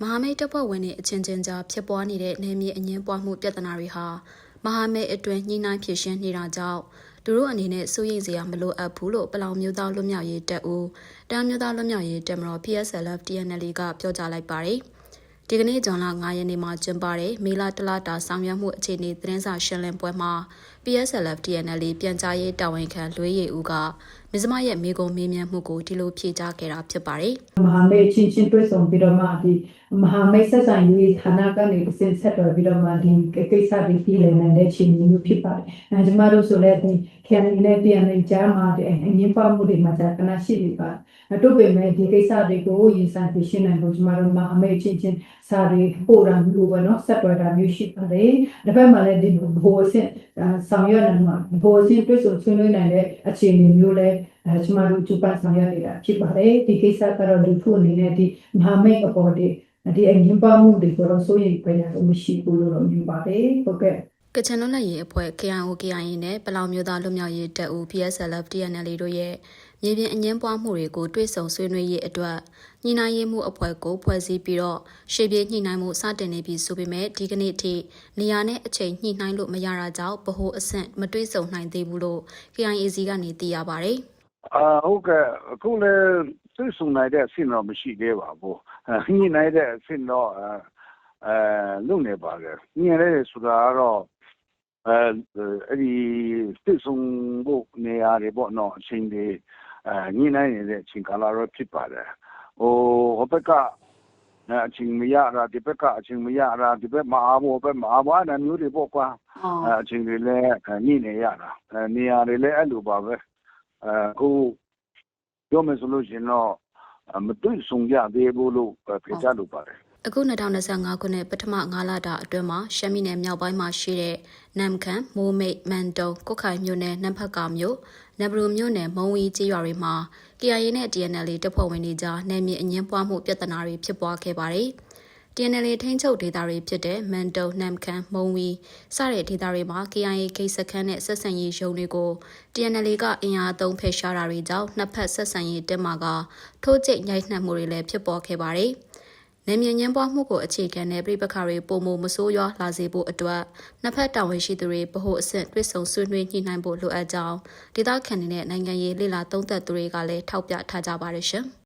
မဟာမိတ်တပ်ဖွဲ့ဝင်တွေအချင်းချင်းကြားဖြစ်ပွားနေတဲ့နယ်မြေအငင်းပွားမှုပြဿနာတွေဟာမဟာမိတ်အတွင်းညှိနှိုင်းဖြစ်ရှင်းနေတာကြောင့်သူတို့အနေနဲ့စိုးရိမ်စရာမလိုအပ်ဘူးလို့ပလောင်မျိုးသားလွတ်မြောက်ရေးတပ်ဦးတမ်းမျိုးသားလွတ်မြောက်ရေးတပ်မတော် PSLF TNL ကပြောကြားလိုက်ပါတယ်။ဒီကနေ့ဇွန်လ9ရက်နေ့မှာကျင်းပတဲ့မေလတလတာဆောင်ရွက်မှုအခြေအနေသတင်းစာရှင်းလင်းပွဲမှာ PSLF TNL ပြန်ကြားရေးတာဝန်ခံလွေးရည်ဦးက မိစမရဲ့မိကုံမေးမြန်းမှုကိုဒီလိုဖြေကြားခဲ့တာဖြစ်ပါတယ်။မဟာမိတ်ချင်းချင်းတွေ့ဆုံပြီးတော့မှဒီမဟာမိတ်ဆက်ဆံရေးဌာနကနေအစဉ်ဆက်တော်ပြီးတော့မှဒီကိစ္စတွေပြည်လည်နိုင်တဲ့ချိန်မျိုးဖြစ်ပါတယ်။အဲကျွန်မတို့ဆိုလည်းဒီခံနေတဲ့ပြန်နေကြမှာတဲ့အငင်းပမှုတွေမှာတကနာရှိပြီပါ။တို့ပေမဲ့ဒီကိစ္စတွေကိုရင်ဆိုင်ဖြေရှင်းနိုင်ဖို့ကျွန်မတို့မဟာမိတ်ချင်းချင်းစာတွေပို့တာမျိုးပေါ့နော်ဆက်တော်တာမျိုးရှိပါတယ်။တစ်ဖက်မှာလည်းဒီဘိုးအဆင့်ဆောင်ရွက်နိုင်မှာဘိုးအဆင့်တွေ့ဆုံဆွေးနွေးနိုင်တဲ့အခြေအနေမျိုးလည်းကျမတို့ကျူပဆောင်ရွက်နေတာဖြစ်ပါတယ်။ဒီကိစ္စကတော့ဒီခုအနေနဲ့ဒီမဟာမိတ်အပေါ်ဒီဒီအငင်းပွားမှုတွေကိုတော့စိုးရိမ်ပယ်ရလို့မရှိဘူးလို့တော့မြင်ပါတယ်ဟုတ်ကဲ့ကချင်လွတ်လပ်ရေးအဖွဲ့ KIO KIA နဲ့ပလောင်မျိုးသားလွတ်မြောက်ရေးတပ်ဦး PSLF TNL တို့ရဲ့မြေပြင်အငင်းပွားမှုတွေကိုတွဲဆုံဆွေးနွေးရေးအတွက်ညှိနှိုင်းရေးမှုအဖွဲ့ကိုဖွဲ့စည်းပြီးတော့ရှေ့ပြေးညှိနှိုင်းမှုစတင်နေပြီဆိုပေမဲ့ဒီကနေ့အထိနေရာနဲ့အချိန်ညှိနှိုင်းလို့မရတာကြောင့်ဗဟိုအဆင့်မတွဲဆုံနိုင်သေးဘူးလို့ KIAC ကနေသိရပါတယ်အာ ဟုတ်ကဲ့ အခုလည်းသိဆုံနိုင်တဲ့အဆင့်တော့ မရှိသေးပါဘူးအဲညှိနိုင်တဲ့အဆင့်တော့အဲအဲလုံနေပါလေညှိရဲဆိုတာကတော့အဲအဲ့ဒီသိဆုံဖို့နေရာတွေပေါ့နော် အချိန်တွေအဲညှိနိုင်နေတဲ့အချိန်ကာလတော့ဖြစ်ပါတယ် ဟိုဟိုဘက်ကအဲအချိန်မရတာ ဒီဘက်က အချိန်မရတာ ဒီဘက်မအားဘူးဘက်မအားဘူးအဲ့ဒါမျိုးတွေပေါ့ကွာ။အော်အဲအချိန်တွေလည်း ညှိနေရတာအဲနေရာတွေလည်း အဲ့လိုပါပဲ အခုပြောမယ်ဆိုလို့ရှိရင်တော့မတွေ့ဆုံရသေးဘူးလို့ပြောကြလို့ပါတယ်အခု2025ခုနှစ်ပထမ9လတာအတွင်းမှာရှမ်းပြည်နယ်မြောက်ပိုင်းမှာရှိတဲ့နမ်ခမ်းမိုးမိတ်မန်တုံကုတ်ခိုင်မြို့နယ်နမ်ဖတ်ကာမြို့နဘရူမြို့နယ်မုံဝီကျေးရွာတွေမှာ KIA နဲ့ TNL တပ်ဖွဲ့ဝင်တွေကြားနယ်မြေအငင်းပွားမှုပြဿနာတွေဖြစ်ပွားခဲ့ပါတယ်။ TNL ထိန်းချုပ်ဒေသတွေဖြစ်တဲ့မန်တုံနမ်ခမ်းမုံဝီစတဲ့ဒေသတွေမှာ KIA ဂိတ်စခန်းနဲ့ဆက်ဆံရေးရုံးတွေကို TNL ကအင်အားသုံးဖယ်ရှားတာတွေကြောင့်နှစ်ဖက်ဆက်ဆံရေးတက်မှာကထိုးကျိတ်ရိုက်နှက်မှုတွေလည်းဖြစ်ပေါ်ခဲ့ပါတယ်။နယ်မြေညင်းပွားမှုကိုအခြေခံတဲ့ပြည်ပခါတွေပုံမမဆိုးရွားလာစေဖို့အတွက်နှစ်ဖက်တာဝန်ရှိသူတွေဗဟိုအဆင့်တွစ်ဆုံဆွေးနွေးညှိနှိုင်းဖို့လိုအပ်ကြောင်းဒေသခံတွေနဲ့နိုင်ငံရေးလှိလာသုံးသက်သူတွေကလည်းထောက်ပြထားကြပါတယ်ရှင်။